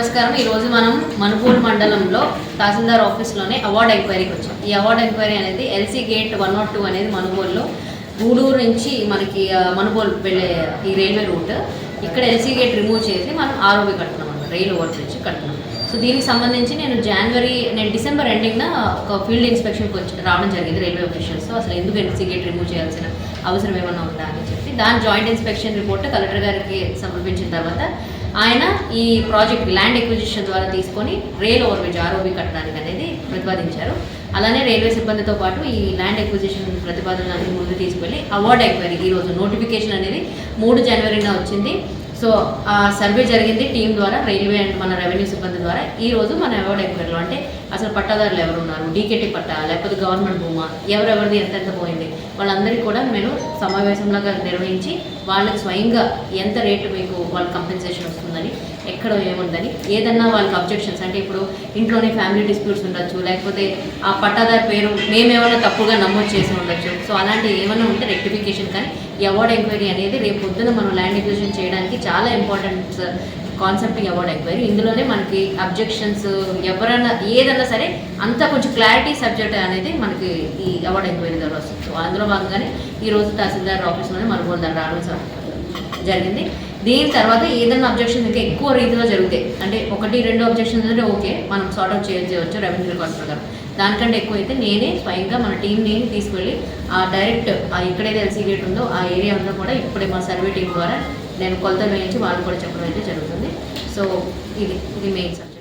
నమస్కారం. ఈ రోజు మనం మనుపూల్ మండలంలో తహసీల్దార్ ఆఫీస్లోనే అవార్డ్ ఎంక్వైరీకి వచ్చాం. ఈ అవార్డ్ ఎంక్వైరీ అనేది LC gate one naught two అనేది మనుబోల్లో గూడూరు నుంచి మనకి ఆ, మనుబోల్ వెళ్ళే ఈ రైల్వే రూట్. ఇక్కడ ఎల్సీ గేట్ రిమూవ్ చేసి మనం ఆర్ఓబి కడుతున్నాం అన్నమాట. రైలు ఓవర్ బ్రిడ్జ్ కడుతున్నాం. సో దీనికి సంబంధించి నేను జనవరి నేను డిసెంబర్ ఎండింగ్న ఒక ఫీల్డ్ ఇన్స్పెక్షన్కి వచ్చి రావడం జరిగింది రైల్వే ఆఫీషియల్స్ అసలు ఎందుకు ఎల్సీ రిమూవ్ చేయాల్సిన అవసరం ఏమన్నా ఉందా అని చెప్పి. దాని జాయింట్ ఇన్స్పెక్షన్ రిపోర్ట్ కలెక్టర్ గారికి సమర్పించిన తర్వాత ఆయన ఈ ప్రాజెక్ట్ ల్యాండ్ ఎక్విజిషన్ ద్వారా తీసుకొని రైల్ ఓవర్ బ్రిడ్జ్ ఆర్ఓబి కట్టడానికి అనేది ప్రతిపాదించారు. అలానే రైల్వే సిబ్బందితో పాటు ఈ ల్యాండ్ ఎక్విజిషన్ ప్రతిపాదన ముందు తీసుకెళ్ళి అవార్డ్ ఎంక్వైరీ ఈ రోజు నోటిఫికేషన్ అనేది మూడు జనవరిన వచ్చింది. సో ఆ సర్వే జరిగింది టీం ద్వారా రైల్వే అండ్ మన రెవెన్యూ సిబ్బంది ద్వారా. ఈ రోజు మన అవార్డ్ ఎంక్వైరీలో అంటే అసలు పట్టాదారులు ఎవరు ఉన్నారు డీకేటీ పట్టా లేకపోతే గవర్నమెంట్ భూమా? ఎవరెవరిది? ఎంతెంత పోయింది? వాళ్ళందరికీ కూడా నేను సమావేశంలాగా నిర్వహించి వాళ్ళకి స్వయంగా ఎంత రేటు మీకు వాళ్ళ కంపెన్సేషన్ వస్తుందని ఎక్కడ ఏముందని ఏదన్నా వాళ్ళకి అబ్జెక్షన్స్ అంటే ఇప్పుడు ఇంట్లోనే ఫ్యామిలీ డిస్ప్యూట్స్ ఉండొచ్చు లేకపోతే ఆ పట్టాదారు పేరు మేమేమైనా తప్పుగా నమోదు చేసి ఉండొచ్చు. సో అలాంటివి ఏమైనా ఉంటే రెక్టిఫికేషన్ కానీ ఈ అవార్డ్ ఎంక్వైరీ అనేది రేపు పొద్దున మనం ల్యాండ్ ఎక్విజిషన్ చేయడానికి చాలా ఇంపార్టెంట్ కాన్సెప్ట్ అవార్డ్ ఎంక్వైరీ ఇందులోనే మనకి అబ్జెక్షన్స్ ఎవరైనా ఏదన్నా సరే అంతా కొంచెం క్లారిటీ సబ్జెక్ట్ అనేది మనకి ఈ అవార్డ్ ఎంక్వైరీ ద్వారా వస్తుంది. సో అందులో భాగంగానే ఈ రోజు తహసీల్దార్ ఆఫీస్లోనే మనుగోలు దాన్ని రావడం సార్ జరిగింది. దీని తర్వాత ఏదైనా అబ్జెక్షన్ ఇంకా ఎక్కువ రీతిలో జరుగుతాయి అంటే ఒకటి రెండు అబ్జెక్షన్స్ అంటే ఓకే మనం సార్ట్ అవుట్ చేయవచ్చు రెవెన్యూ రికార్డ్ ప్రకారం. దానికంటే ఎక్కువ అయితే నేనే స్వయంగా మన టీంని తీసుకెళ్ళి ఆ డైరెక్ట్ ఆ ఎక్కడైతే ఎల్సీ గేట్ ఉందో ఆ ఏరియా అంతా కూడా ఇప్పుడే మా సర్వే టీం ద్వారా నేను కొలతలు వేయించి వాళ్ళు కూడా చెప్పడం అయితే జరుగుతుంది. సో ఇది ఇది మెయిన్ సబ్జెక్ట్